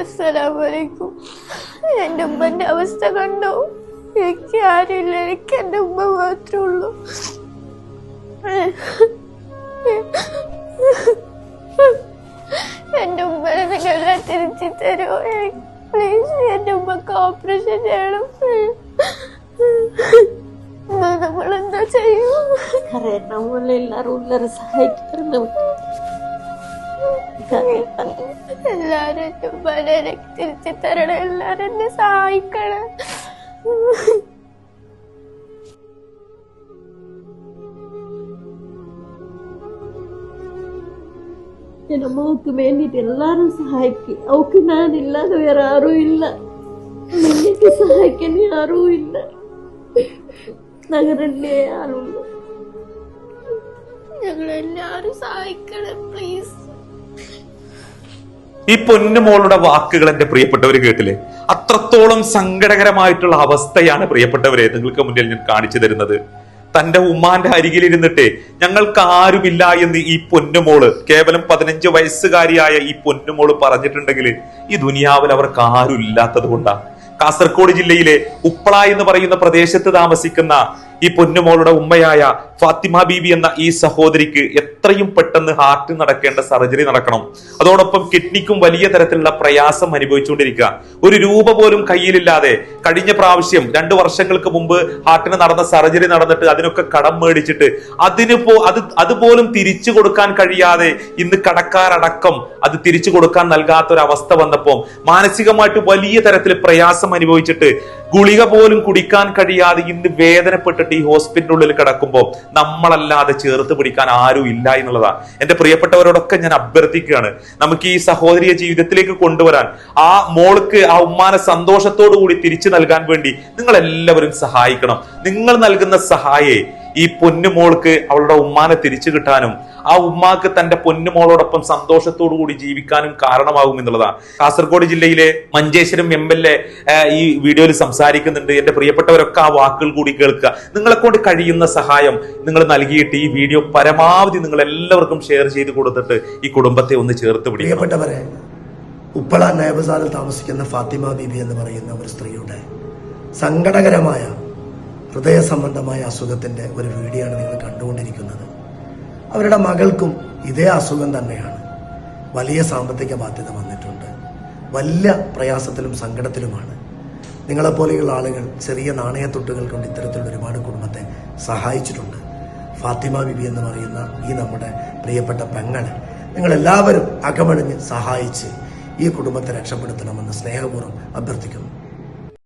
അസ്സലാമലൈക്കും. എന്റെ ഉമ്മന്റെ അവസ്ഥ കണ്ടോ? എനിക്ക് ആരുമില്ല എനിക്ക് എന്റെ ഉമ്മ മാത്രമേ ഉള്ളൂ. എന്റെ ഉമ്മനെ നിങ്ങളെ തിരിച്ചു തരുമോ? പ്ലീസ് എന്റെ ഉമ്മക്ക് ഓപ്പറേഷൻ ചെയ്യണം. നമ്മളെന്താ ചെയ്യും? അറിയാൻ നമ്മളെല്ലാവരും ഉള്ളവരെ സഹായിക്കാറുണ്ട്. എല്ലാരും എന്റെ ഉമ്മനെ തിരിച്ചു തരണം എല്ലാരും എന്നെ സഹായിക്കണം என் அம்மாவுக்கு வேண்டிட்டு எல்லாரும் சகாய்க்கு அவக்கு நான் இல்லாத வேற யாரும் இல்லை எனக்கு சகாய்க்கன்னு யாரும் இல்லை நாங்கள் ரெண்டே ஆளும் ഞങ്ങളെല്ലാവരും സഹായിക്കണം പ്ലീസ് ഈ പൊന്നുമോളുടെ വാക്കുകൾ എന്റെ പ്രിയപ്പെട്ടവർ കേട്ടില്ലേ? അത്രത്തോളം സങ്കടകരമായിട്ടുള്ള അവസ്ഥയാണ് പ്രിയപ്പെട്ടവരെ നിങ്ങൾക്ക് മുന്നിൽ ഞാൻ കാണിച്ചു തരുന്നത്. തന്റെ ഉമ്മാന്റെ അരികിലിരുന്നിട്ട് ഞങ്ങൾക്ക് ആരുമില്ല എന്ന് ഈ പൊന്നുമോൾ കേവലം പതിനഞ്ച് വയസ്സുകാരിയായ ഈ പൊന്നുമോൾ പറഞ്ഞിട്ടുണ്ടെങ്കിൽ ഈ ദുനിയാവിൽ അവർക്ക് ആരുമില്ലാത്തത് കൊണ്ടാണ് കാസർഗോഡ് ജില്ലയിലെ ഉപ്പള എന്ന് പറയുന്ന പ്രദേശത്ത് താമസിക്കുന്ന ഈ പൊന്നുമോളുടെ ഉമ്മയായ ഫാത്തിമ ബീബി എന്ന ഈ സഹോദരിക്ക് എത്രയും പെട്ടെന്ന് ഹാർട്ട് നടക്കേണ്ട സർജറി നടക്കണം. അതോടൊപ്പം കിഡ്നിക്കും വലിയ തരത്തിലുള്ള പ്രയാസം അനുഭവിച്ചുകൊണ്ടിരിക്കുക. ഒരു രൂപ പോലും കയ്യിലില്ലാതെ കഴിഞ്ഞ പ്രാവശ്യം രണ്ടു വർഷങ്ങൾക്ക് മുമ്പ് ഹാർട്ടിന് നടന്ന സർജറി നടന്നിട്ട് അതിനൊക്കെ കടം മേടിച്ചിട്ട് അതിന് പോ അത് അതുപോലും തിരിച്ചു കൊടുക്കാൻ കഴിയാതെ ഇന്ന് കടക്കാരടക്കം അത് തിരിച്ചു കൊടുക്കാൻ നൽകാത്ത ഒരു അവസ്ഥ വന്നപ്പോൾ മാനസികമായിട്ട് വലിയ തരത്തിൽ പ്രയാസം അനുഭവിച്ചിട്ട് ഗുളിക പോലും കുടിക്കാൻ കഴിയാതെ ഇന്ന് വേദനപ്പെട്ടിട്ട് ഈ ഹോസ്പിറ്റലിനുള്ളിൽ കിടക്കുമ്പോൾ നമ്മളല്ലാതെ ചേർത്ത് പിടിക്കാൻ ആരും ഇല്ല എന്നുള്ളതാണ് എന്റെ പ്രിയപ്പെട്ടവരോടൊക്കെ ഞാൻ അഭ്യർത്ഥിക്കുകയാണ്. നമുക്ക് ഈ സഹോദരിയെ ജീവിതത്തിലേക്ക് കൊണ്ടുവരാൻ ആ മോൾക്ക് ആ ഉമ്മാനെ സന്തോഷത്തോടു കൂടി തിരിച്ചു നൽകാൻ വേണ്ടി നിങ്ങൾ എല്ലാവരും സഹായിക്കണം. നിങ്ങൾ നൽകുന്ന സഹായേ ഈ പൊന്നുമോൾക്ക് അവളുടെ ഉമ്മാനെ തിരിച്ചു കിട്ടാനും ആ ഉമ്മാക്ക് തന്റെ പൊന്നുമോളോടൊപ്പം സന്തോഷത്തോടു കൂടി ജീവിക്കാനും കാരണമാകും എന്നുള്ളതാണ് കാസർഗോഡ് ജില്ലയിലെ മഞ്ചേശ്വരം എം എൽ എ ഈ വീഡിയോയിൽ സംസാരിക്കുന്നുണ്ട്. എന്റെ പ്രിയപ്പെട്ടവരൊക്കെ ആ വാക്കുകൾ കൂടി കേൾക്കുക. നിങ്ങളെ കൊണ്ട് കഴിയുന്ന സഹായം നിങ്ങൾ നൽകിയിട്ട് ഈ വീഡിയോ പരമാവധി നിങ്ങൾ എല്ലാവർക്കും ഷെയർ ചെയ്ത് കൊടുത്തിട്ട് ഈ കുടുംബത്തെ ഒന്ന് ചേർത്ത് പിടിക്കപ്പെട്ടവരെ ഉപ്പള നയബസാറിൽ താമസിക്കുന്ന ഫാത്തിമ ബീബി എന്ന് പറയുന്ന ഒരു സ്ത്രീയുടെ സങ്കടകരമായ ഹൃദയ സംബന്ധമായ അസുഖത്തിന്റെ ഒരു വീഡിയോ ആണ് നിങ്ങൾ കണ്ടുകൊണ്ടിരിക്കുന്നത്. അവരുടെ മകൾക്കും ഇതേ അസുഖം തന്നെയാണ്. വലിയ സാമ്പത്തിക ബാധ്യത വന്നിട്ടുണ്ട്. വലിയ പ്രയാസത്തിലും സങ്കടത്തിലുമാണ്. നിങ്ങളെപ്പോലെയുള്ള ആളുകൾ ചെറിയ നാണയത്തൊട്ടുകൾ കൊണ്ട് ഇത്തരത്തിലുള്ള ഒരുപാട് കുടുംബത്തെ സഹായിച്ചിട്ടുണ്ട്. ഫാത്തിമ ബിബി എന്ന് പറയുന്ന ഈ നമ്മുടെ പ്രിയപ്പെട്ട പെങ്ങളെ നിങ്ങളെല്ലാവരും അകമഴിഞ്ഞ് സഹായിച്ച് ഈ കുടുംബത്തെ രക്ഷപ്പെടുത്തണമെന്ന് സ്നേഹപൂർവം അഭ്യർത്ഥിക്കുന്നു.